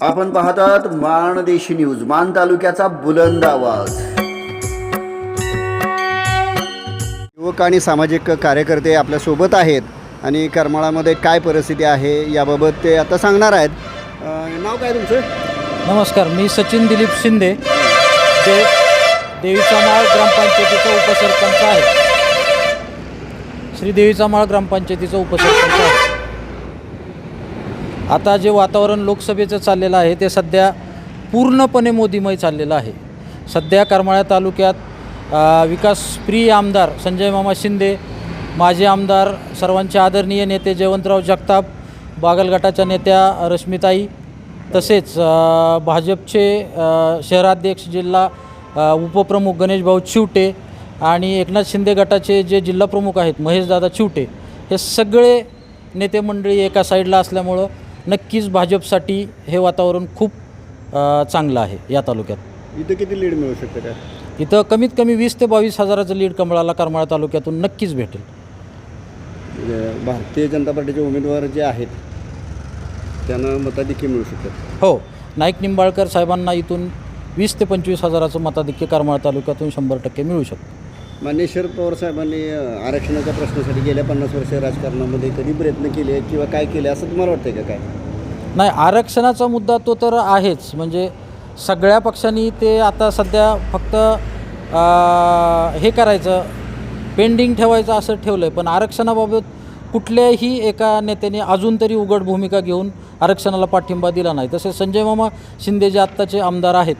आपण पाहतात माणदेशी न्यूज मान तालुक्याचा बुलंद आवाज. युवक आणि सामाजिक कार्यकर्ते आपल्यासोबत आहेत आणि करमाळामध्ये काय परिस्थिती आहे याबाबत ते आता सांगणार आहेत. अं, नाव काय तुमचं? नमस्कार मी सचिन दिलीप शिंदे दे देवीचा माळ ग्रामपंचायतीचा उपसरपंच आहे. श्री देवीचा माळ ग्रामपंचायतीचा उपसरपंच आहे. आता जे वातावरण लोकसभेचं चाललेलं आहे ते सध्या पूर्णपणे मोदीमय चाललेलं आहे. सध्या करमाळा तालुक्यात विकासप्रिय आमदार संजय मामा शिंदे माजी आमदार सर्वांचे आदरणीय नेते जयवंतराव जगताप बागलगटाच्या नेत्या रश्मिताई तसेच भाजपचे शहराध्यक्ष जिल्हा उपप्रमुख गणेश भाऊ चिवटे आणि एकनाथ शिंदे गटाचे जे जिल्हा प्रमुख आहेत महेशदादा चिवटे हे सगळे नेते मंडळी एका साईडला असल्यामुळं नक्कीच भाजपसाठी हे वातावरण खूप चांगलं आहे या तालुक्यात. इथं किती लीड मिळू शकतं काय इथं कमीत कमी वीस ते बावीस हजाराचं लीड कमळाला करमाळा तालुक्यातून नक्कीच भेटेल. म्हणजे भारतीय जनता पार्टीचे उमेदवार जे आहेत त्यांना मताधिक्य मिळू शकतात. हो नाईक निंबाळकर साहेबांना इथून वीस ते पंचवीस हजाराचं मताधिक्य करमाळा तालुक्यातून शंभर टक्के मिळू शकतं. मान्य शरद पवार साहेबांनी आरक्षणाच्या प्रश्नासाठी गेल्या पन्नास वर्ष राजकारणामध्ये कधी प्रयत्न केले किंवा काय केले असं तुम्हाला वाटतंय का काय? नाही आरक्षणाचा मुद्दा तो तर आहेच. म्हणजे सगळ्या पक्षांनी ते आता सध्या फक्त हे करायचं पेंडिंग ठेवायचं असं ठेवलं आहे पण आरक्षणाबाबत कुठल्याही एका नेत्याने अजून तरी उघड भूमिका घेऊन आरक्षणाला पाठिंबा दिला नाही. तसेच संजय मामा शिंदे जे आत्ताचे आमदार आहेत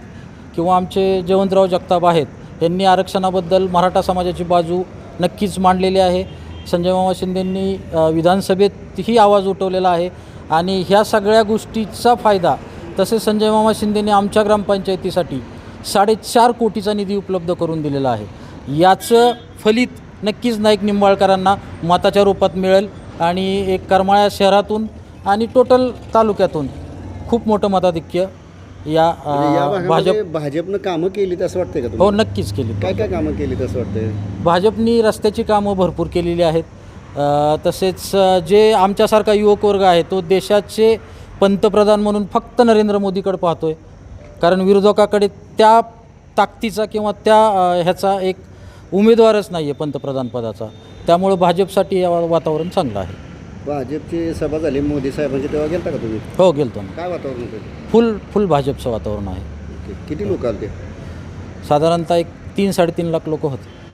किंवा आमचे जयवंतराव जगताप आहेत यांनी आरक्षणाबद्दल मराठा समाजाची बाजू नक्कीच मांडलेली आहे. संजय मामा शिंदेंनी विधानसभेतही आवाज उठवलेला आहे. आणि ह्या सगळ्या गोष्टीचा फायदा तसेच संजय मामा शिंदेने आमच्या ग्रामपंचायतीसाठी साडेचार कोटीचा निधी उपलब्ध करून दिलेला आहे. याचं फलित नक्कीच नाईक निंबाळकरांना मताच्या रूपात मिळेल आणि एक करमाळ्या शहरातून आणि टोटल तालुक्यातून खूप मोठं मताधिक्य या भाजप भाजपनं कामं केली असं वाटतंय का हो नक्कीच केली काय काय कामं केली असं वाटतंय? भाजपनी रस्त्याची कामं भरपूर केलेली आहेत. तसेच जे आमच्यासारखा युवक वर्ग आहे तो देशाचे पंतप्रधान म्हणून फक्त नरेंद्र मोदीकडे पाहतोय. कारण विरोधकाकडे त्या ताकदीचा किंवा त्या ह्याचा एक उमेदवारच नाही आहे पंतप्रधान पदाचा. त्यामुळं भाजपसाठी या वातावरण चांगलं आहे. भाजपची सभा झाली मोदी साहेबांची तेव्हा गेलता का तुम्ही? हो गेलतो ना. काय वातावरण होतं? फुल फुल भाजपचं वातावरण आहे. ओके. किती लोक आले साधारणतः एक तीन साडेतीन लाख लोक होते.